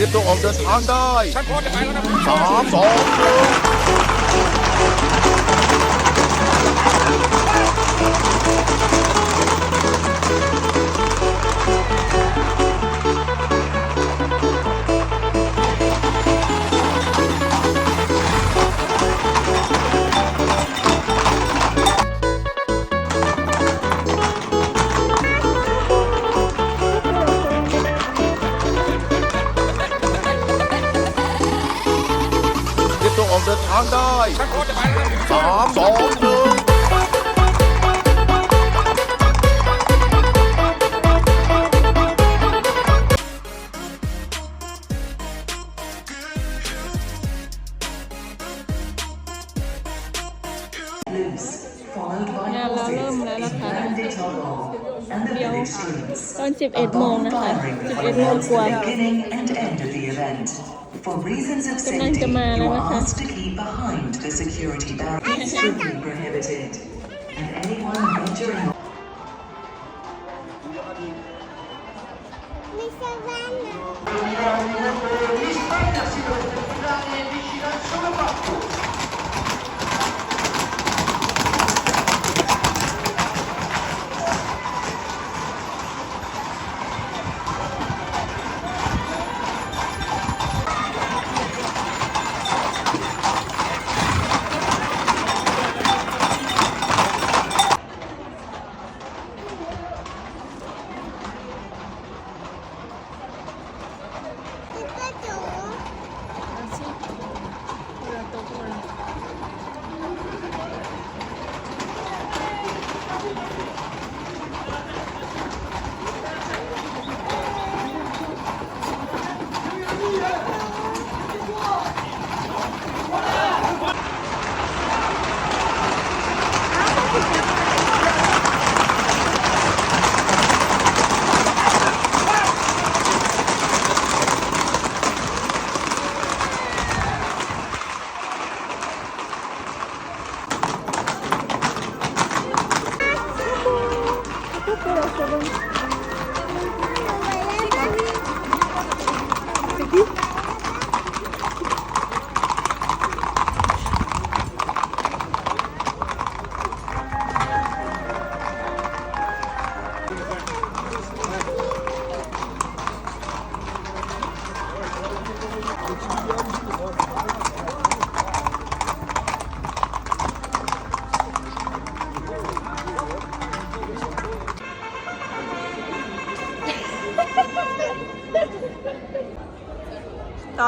รียมตัวออกเดินทางได้ฉันพร้อมจะไปแล้วนะสามสองหนึ่ง ออกเดินทางได้ฉันพร้อมจะไปแล้วนะสามสองหนึ่งงานเราเริ่มแล้วนะคะเดี๋ยวตอน 11 โมงนะคะ 11 โมงกว่า For reasons of กำลัง safety, จะมา you แล้วนะ are คะ asked to keep behind the security barrier. Strictly prohibited. And anyone venturing ไม่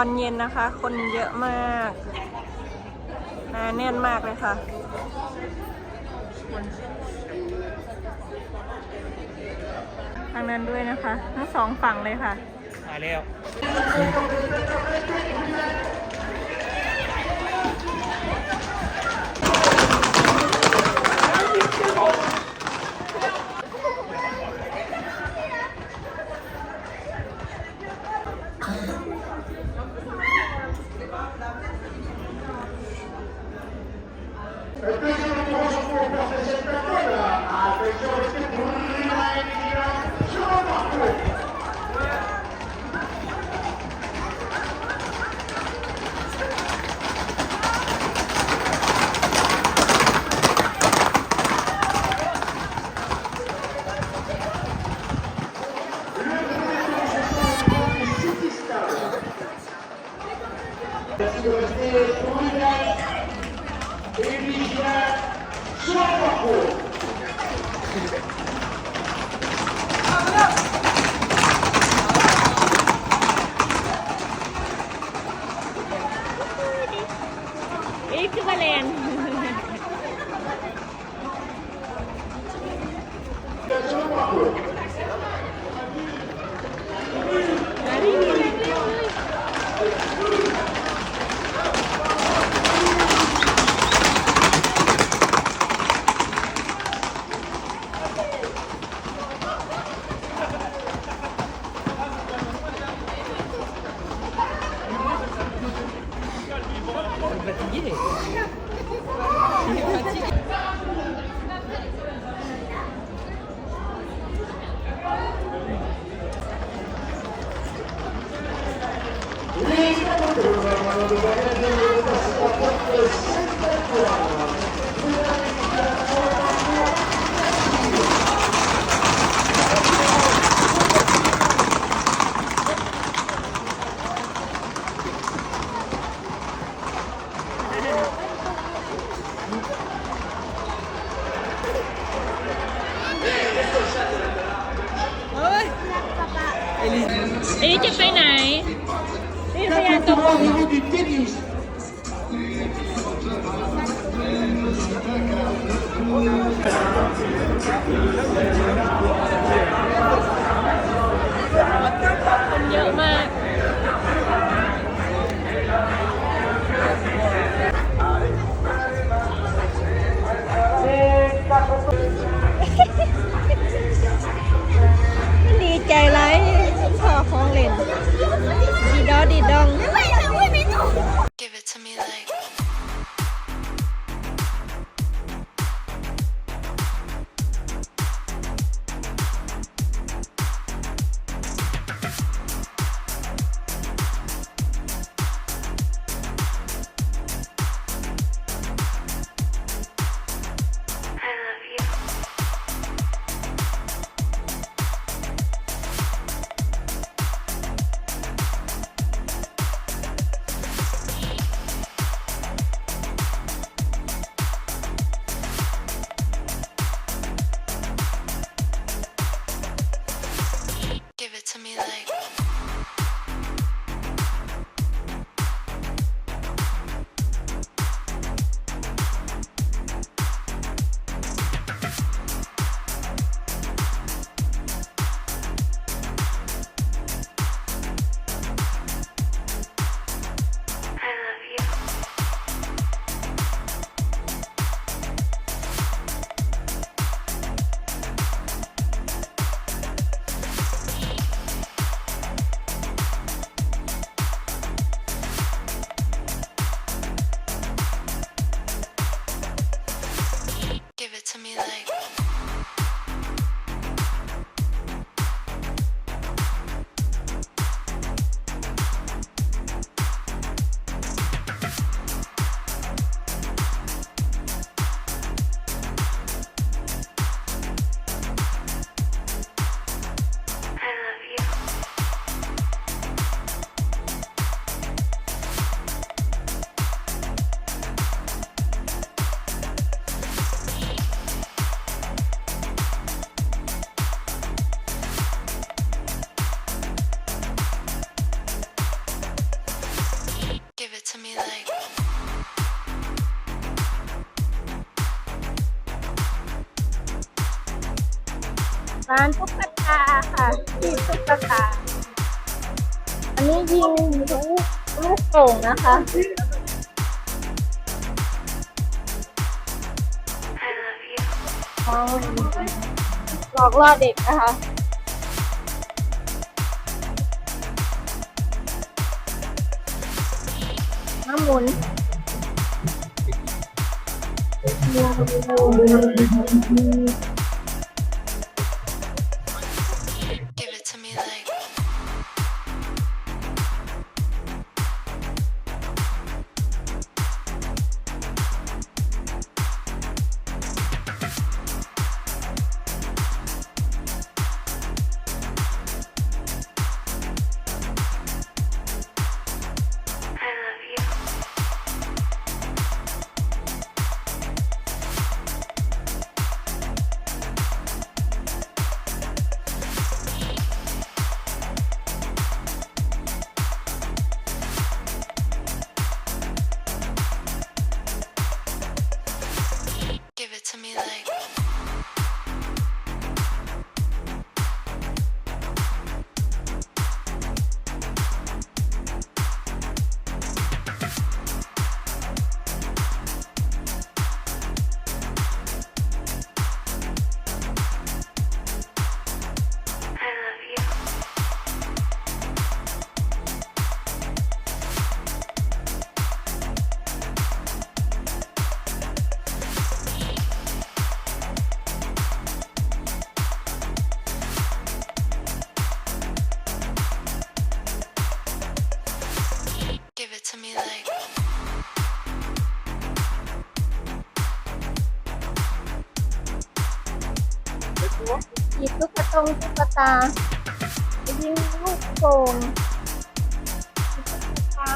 อนเย็นนะคะ คนเยอะมากหนาแน่นมากเลยค่ะ ทางนั้นด้วยนะคะ ทั้งสองฝั่งเลยค่ะ มาแล้ว นี่คือบาเลนฮ้ยเอ ลิเอลิจะไปไหน นี่พยานตกลงเหรอคนเยอะมาก ดี ร้านตุ๊กตาค่ะที่ตุ๊กตาอันนี้ยิงลูกลูกโป่งนะคะหลอกล่อเด็กนะคะน้ำหมุน Give งตุ๊กตาไปยิงลูกโป่งตุ๊กตา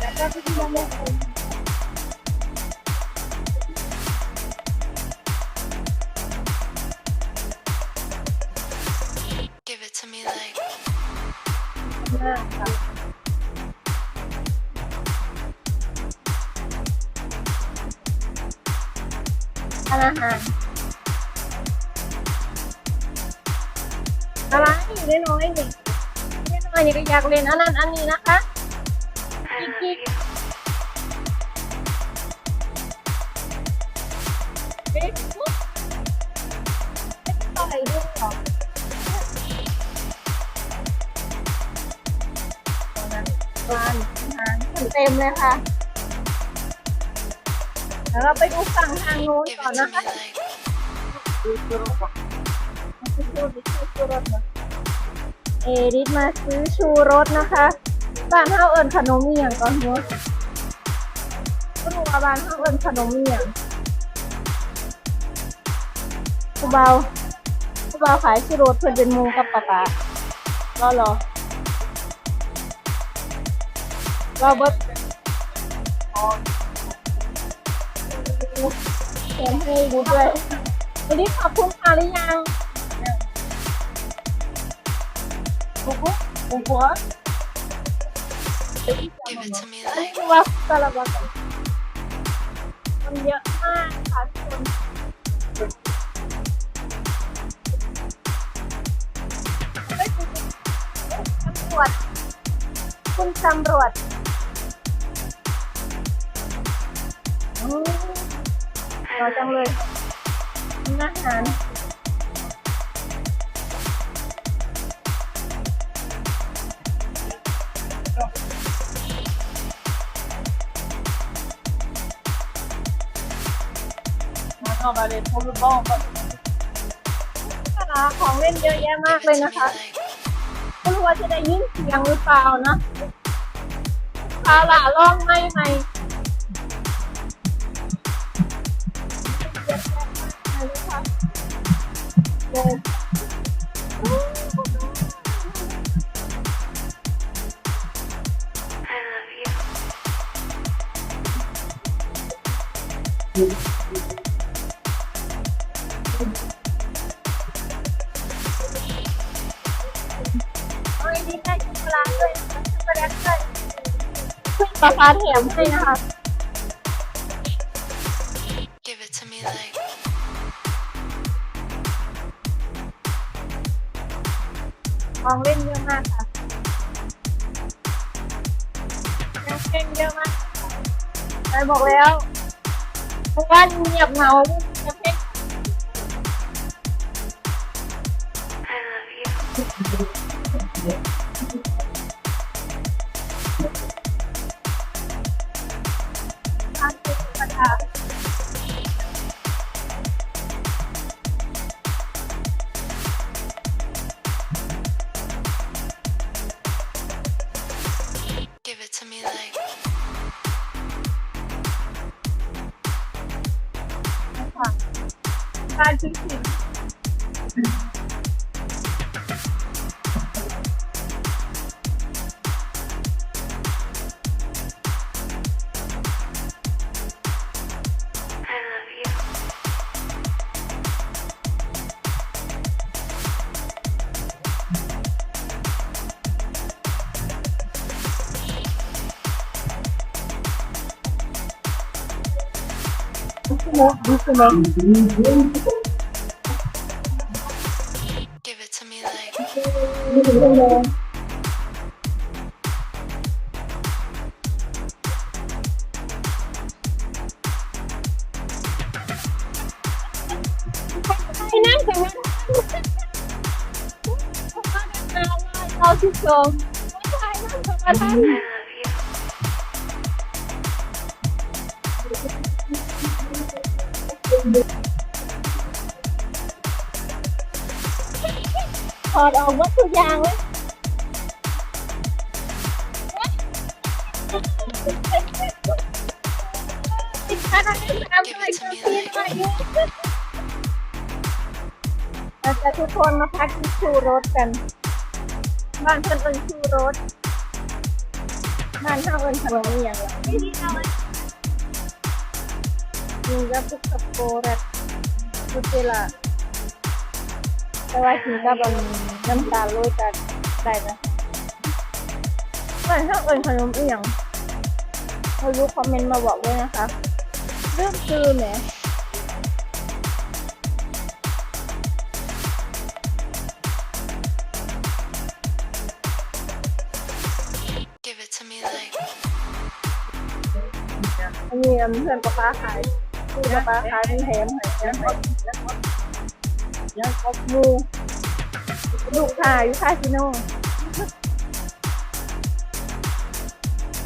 แล้วก็ที่เราไม่น ทานอาหารอะไรนี่น้อยๆนี่นี่น้อยๆนี่ก็อยากเรียนอันนั้นอันนี้นะคะ I love Kiki. you. เอ๊ะไม่ต่อยด้วยเหรอตอนนั้นร้านอาหารเต็มเลยค่ะ แล้วเราไปดูฝั่งทางโน้น Give ก่อน it to นะ me คะ like. เอริสมาซื้อชูรสนะคะบ้านเฮาเอิญขนมเมียงก่อนเนาะก็รู้ว่าบ้านเฮาเอิญขนมเมียงผู้เบาผู้เบาขายชูรสเพื่อนเป็นหมูกับปลาปลารอรอรอเบิ ดแถมให้ดูด้วยวันนี้ขอบคุณค่ะหรือยังโอ้โหโอ้โห Give it to me อันนี้ like. คือว่าซาลาบะกันมันเยอะมากค่ะทุกคนเฮ้ยคุณตำรวจคุณตำรวจ อจังเลยอาหารมาเข้ามาเลยพบบ้องก่อนของเล่นเยอะแยะมากเลยนะคะไม่รู้ว่าจะได้ยินเสียงหรือเปล่านะพาหละร้องไม่ไหม เอาไอ้นี่ได้ช็อกโกแลตด้วยนะคะช็อกโกแลตด้วยคุณปลาปลาแถมให้นะคะ Give it to me like. ของเล่นเยอะมากค่ะยังเล่นเยอะมากไปบอกแล้ว เพราะว่าเงียบเงาจะเพ กา โมดูสิโม Give it to me like. ดูสิโมไปนั่งกันนะเราที่ เอดออกหมดทุกอย่างเลยเราจะทุกคนมาพักที่ชูรถกัน บ้านเพิ่นเอิ้นชูรถ บ้านเฮาเอิ้นขนมอย่างละนี่ก็ปุกกะโปแรดพุเจลา แต่ว่ากินกับอันน้ำตาลโรยกันได้นะบ้านเฮาเอิ้นขนมอีหยังเรารู้คอมเมนต์มาบอกด้วยนะคะ เรื่องคือแหม Give it to me like อันนี้อันเพื่อนป้าป้าขายคือป้าป้าขายเป็นแถมให้ยัง ครบยังครบมูลูกค้าอยู่คาสิโน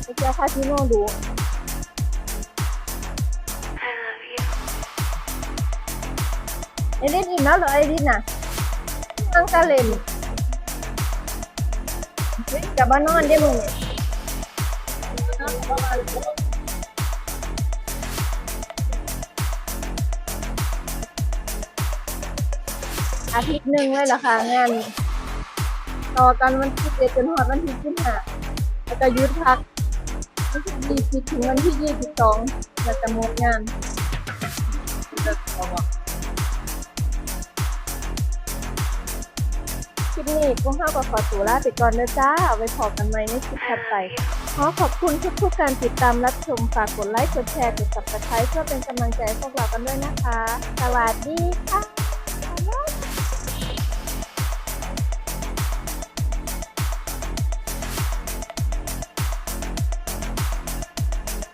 ไปเที่ยวคาสิโนดูไอ้ดินอิ่มแล้วเหรอไอ้ดินน่ะนั่งกะเล่นกลับบ้านนอนได้มึงเนี่ย อาทิตย์หนึ่งเลยเหรอคะงานนี้ต่อกันวันที่เจ็ดจนหอดวันที่สิบห้าแล้วก็ยุดพักวันที่ยี่สิบถึงวันที่ยี่สิบสองแล้วจะหมดงานคลิปนี้พวกเราก็ขอตัวลาไปก่อนนะจ้าเอาไว้พอกันใหมในคลิปถัดไป ขอขอบคุณทุกๆการติดตามรับชมฝากกดไลค์กดแชร์กด subscribe เพื่อเป็นกำลังใจให้พวกเรากันด้วยนะคะ สวัสดีค่ะ